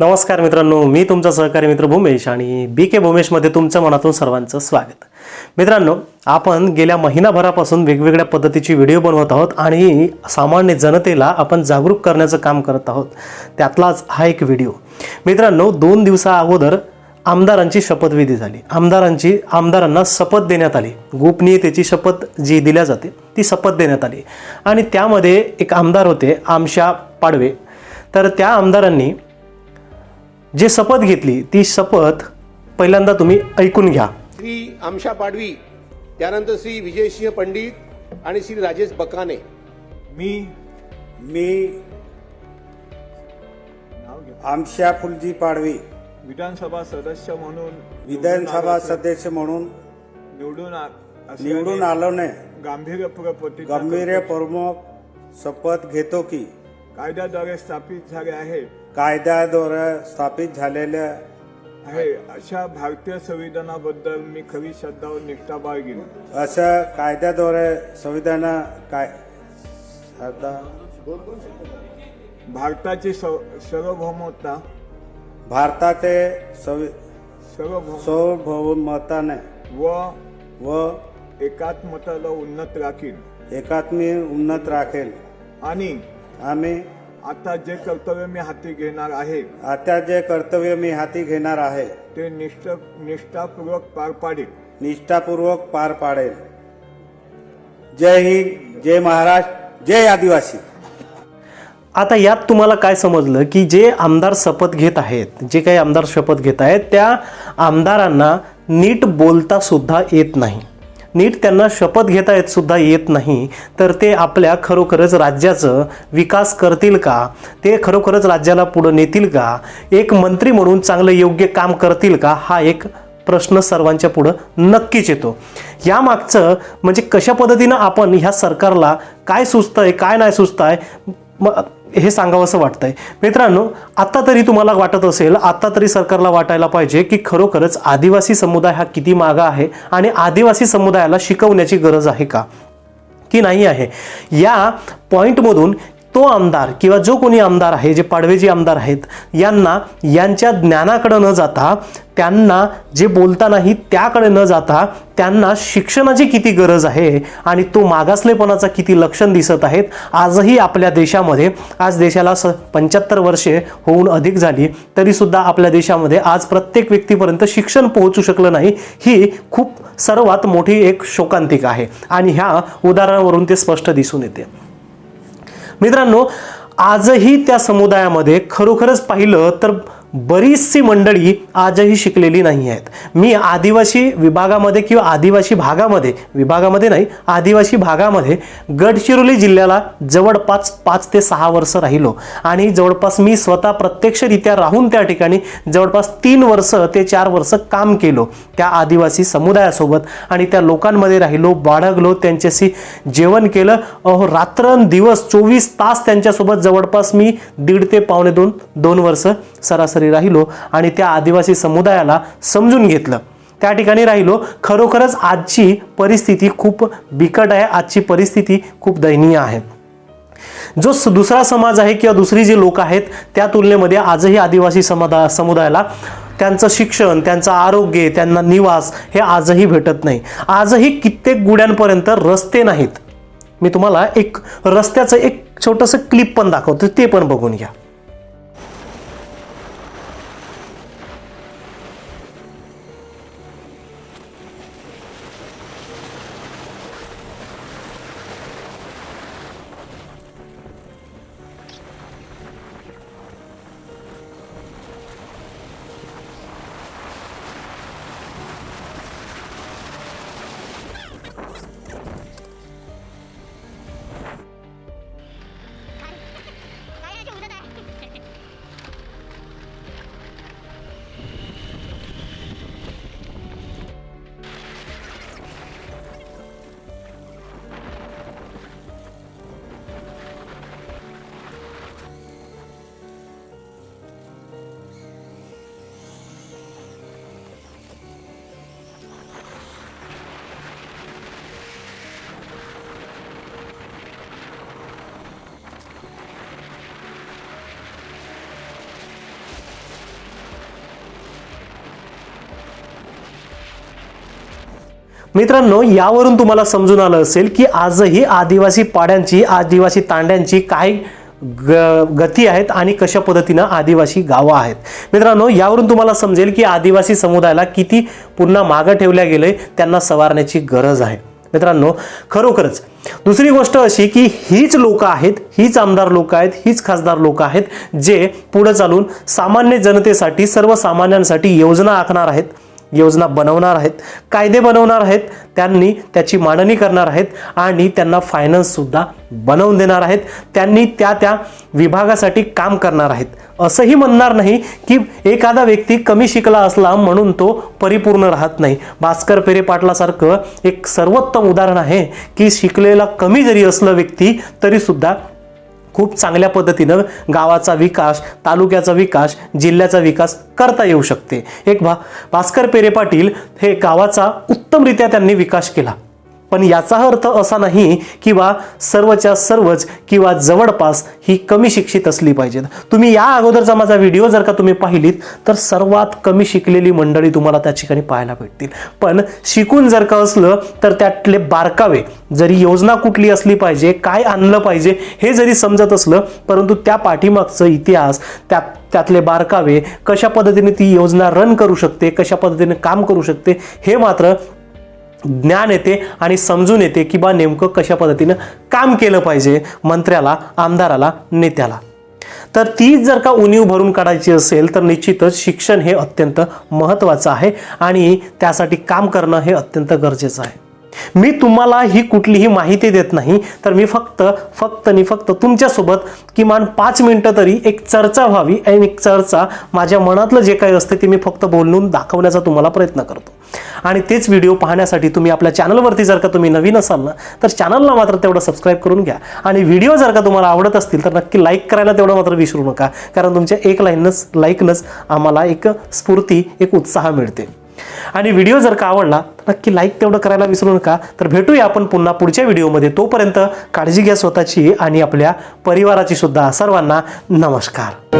नमस्कार मित्रांनो मी तुमचा सहकारी मित्र भूमेश आणि बी के भूमेशमध्ये तुमचं मनातून सर्वांचं स्वागत. मित्रांनो आपण गेल्या महिनाभरापासून वेगवेगळ्या पद्धतीची व्हिडिओ बनवत आहोत आणि सामान्य जनतेला आपण जागरूक करण्याचं काम करत आहोत. त्यातलाच हा एक व्हिडिओ. मित्रांनो दोन दिवसा अगोदर आमदारांची शपथविधी झाली. आमदारांची आमदारांना शपथ देण्यात आली. गोपनीयतेची शपथ जी दिल्या जाते ती शपथ देण्यात आली. आणि त्यामध्ये एक आमदार होते आमशा पाडवे. तर त्या आमदारांनी जे शपथ घेतली ती शपथ पहिल्यांदा तुम्ही ऐकून घ्या. श्री आमशा पाडवी त्यानंतर श्री विजयसिंह पंडित आणि श्री राजेश बकाने. मी मी आमशा फुलजी पाडवी. विधानसभा सदस्य म्हणून विधानसभा सदस्य म्हणून निवडून निवडून आलो ने गांभीर्यपूर्वक प्रतिज्ञा गंभीर प्रमुख शपथ घेतो की कायद्याद्वारे स्थापित झाले आहे. कायद्याद्वारे स्थापित झालेल्या आहे. अशा भारतीय संविधानाबद्दल मी खरी श्रद्धा व निष्ठा बाळगीन. असं कायद्याद्वारे संविधान काय? भारताची सार्वभौमता. भारताचे सार्वभौमताने व व एकात्मताला उन्नत राखीन. एकात्मी उन्नत राखेल. आणि आम्ही आता जे कर्तव्य मी हाती घेणार आहे आता जे कर्तव्य मी हाती घेणार आहे ते निष्ठ निष्ठापूर्वक पार पाडेल. निष्ठापूर्वक पार पाडेल. जय हिंद जय महाराष्ट्र जय आदिवासी. आता यात तुम्हाला काय समजलं की जे आमदार शपथ घेत आहेत जे काही आमदार शपथ घेत आहेत त्या आमदारांना नीट बोलता सुद्धा येत नाही. नीट त्यांना शपथ घेता येत सुद्धा येत नाही. तर ते आपल्या खरोखरच राज्याचं विकास करतील का? ते खरोखरच राज्याला पुढं नेतील का? एक मंत्री म्हणून चांगलं योग्य काम करतील का? हा एक प्रश्न सर्वांच्या पुढं नक्कीच येतो. यामागचं म्हणजे कशा पद्धतीनं आपण ह्या सरकारला काय सुचतंय काय नाही सुचतंय मग हे सांगावंसं वाटतंय. मित्रांनो आत्ता तरी तुम्हाला वाटत असेल आत्ता तरी सरकारला वाटायला पाहिजे की खरोखरच आदिवासी समुदाय हा किती मागा आहे आणि आदिवासी समुदायाला शिकवण्याची गरज आहे का? की नाही आहे? या पॉईंटमधून तो आमदार किंवा जो कोणी आमदार आहे जे पाडवेजी आमदार आहेत यांना यांच्या ज्ञानाकडे न जाता त्यांना जे बोलता नाही त्याकडे न जाता त्यांना शिक्षणाची किती गरज आहे आणि तो मागासलेपणाचा किती लक्षण दिसत आहेत आजही आपल्या देशामध्ये आज देशाला स पंच्याहत्तर वर्षे होऊन अधिक झाली तरीसुद्धा आपल्या देशामध्ये आज प्रत्येक व्यक्तीपर्यंत शिक्षण पोहोचू शकलं नाही ही खूप सर्वात मोठी एक शोकांतिका आहे. आणि ह्या उदाहरणावरून ते स्पष्ट दिसून येते. मित्रांनो आजही त्या समुदायामध्ये खरोखरच पाहिलं तर बरीचशी मंडळी आजही शिकलेली नाही आहेत. मी आदिवासी विभागामध्ये किंवा आदिवासी भागामध्ये विभागामध्ये नाही आदिवासी भागामध्ये गडचिरोली जिल्ह्याला जवळपास पाच ते सहा वर्ष राहिलो. आणि जवळपास मी स्वतः प्रत्यक्षरित्या राहून त्या ठिकाणी जवळपास तीन वर्ष ते चार वर्ष काम केलो त्या आदिवासी समुदायासोबत. आणि त्या लोकांमध्ये राहिलो बाळगलो त्यांच्याशी जेवण केलं. अहो रात्रंदिवस चोवीस तास त्यांच्यासोबत जवळपास मी दीड ते पावणे दोन दोन वर्ष सरासरी राहिलो आणि त्या आदिवासी समुदायाला समजून घेतलं. त्या ठिकाणी राहिलो. खरोखरच आजची परिस्थिती खूप बिकट आहे. आजची परिस्थिती खूप दयनीय आहे. जो दुसरा समाज आहे किंवा दुसरी जी लोक आहेत त्या तुलनेमध्ये आजही आदिवासी समुदा समुदायाला त्यांचं शिक्षण त्यांचं आरोग्य त्यांना निवास हे आजही भेटत नाही. आजही कित्येक गुड्यांपर्यंत रस्ते नाहीत. मी तुम्हाला एक रस्त्याचं एक छोटंसं क्लिप पण दाखवतो. ते पण बघून घ्या. मित्रांनो यावरून तुम्हाला समजून आलं असेल की आजही आदिवासी पाड्यांची आदिवासी तांड्यांची काय ग गती आहेत आणि कशा पद्धतीनं आदिवासी गावं आहेत. मित्रांनो यावरून तुम्हाला समजेल की आदिवासी समुदायाला किती पुन्हा मागं ठेवल्या गेलंय त्यांना सवारण्याची गरज आहे. मित्रांनो खरोखरच दुसरी गोष्ट अशी की हीच लोक आहेत हीच आमदार लोक आहेत हीच खासदार लोक आहेत जे पुढे चालून सामान्य जनतेसाठी सर्वसामान्यांसाठी योजना आखणार आहेत. योजना बनवणार आहेत कायदे बनवणार आहेत त्यांनी त्याची मांडणी करणार आहेत आणि त्यांना फायनान्ससुद्धा बनवून देणार आहेत. त्यांनी त्या त्या विभागासाठी काम करणार आहेत. असंही म्हणणार नाही की एखादा व्यक्ती कमी शिकला असला म्हणून तो परिपूर्ण राहत नाही. भास्कर पेरे पाटलासारखं एक सर्वोत्तम उदाहरण आहे की शिकलेला कमी जरी असलं व्यक्ती तरीसुद्धा खूप चांगल्या पद्धतीनं गावाचा विकास तालुक्याचा विकास जिल्ह्याचा विकास करता येऊ शकते. एक भा भास्कर पेरे पाटील हे गावाचा उत्तमरित्या त्यांनी विकास केला. पण याचा अर्थ असा नाही किंवा सर्वच्या सर्वच किंवा जवळपास ही कमी शिक्षित असली पाहिजेत. तुम्ही या अगोदरचा माझा व्हिडिओ जर का तुम्ही पाहिलीत तर सर्वात कमी शिकलेली मंडळी तुम्हाला त्या ठिकाणी पाहायला भेटतील. पण शिकून जर का असलं तर त्यातले बारकावे जरी योजना कुठली असली पाहिजे काय आणलं पाहिजे हे जरी समजत असलं परंतु त्या पाठीमागचं इतिहास त्या त्यातले बारकावे कशा पद्धतीने ती योजना रन करू शकते कशा पद्धतीने काम करू शकते हे मात्र ज्ञान येते आणि समजून येते की बा नेमकं कशा पद्धतीनं काम केलं पाहिजे मंत्र्याला आमदाराला नेत्याला. तर ती जर का उणीव भरून काढायची असेल तर निश्चितच शिक्षण हे अत्यंत महत्त्वाचं आहे आणि त्यासाठी काम करणं हे अत्यंत गरजेचं आहे. मी तुम्हाला ही कुठलीही माहिती देत नाही तर मी फक्त फक्त आणि फक्त तुमच्यासोबत किमान पाच मिनटं तरी एक चर्चा व्हावी आणि एक चर्चा माझ्या मनातलं जे काही असते ते मी फक्त बोलून दाखवण्याचा तुम्हाला प्रयत्न करतो. आणि तेच व्हिडिओ पाहण्यासाठी तुम्ही आपल्या चॅनलवरती जर का तुम्ही नवीन असाल ना तर चॅनलला मात्र तेवढं सबस्क्राईब करून घ्या. आणि व्हिडिओ जर का तुम्हाला आवडत असतील तर नक्की लाईक करायला तेवढं मात्र विसरू नका कारण तुमच्या एक लाईनच लाईकनंच आम्हाला एक स्फूर्ती एक उत्साह मिळते. आणि व्हिडिओ जर का आवडला तर नक्की लाईक तेवढं करायला विसरू नका. तर भेटूया आपण पुन्हा पुढच्या व्हिडिओमध्ये तोपर्यंत काळजी घ्या स्वतःची आणि आपल्या परिवाराची सुद्धा. सर्वांना नमस्कार.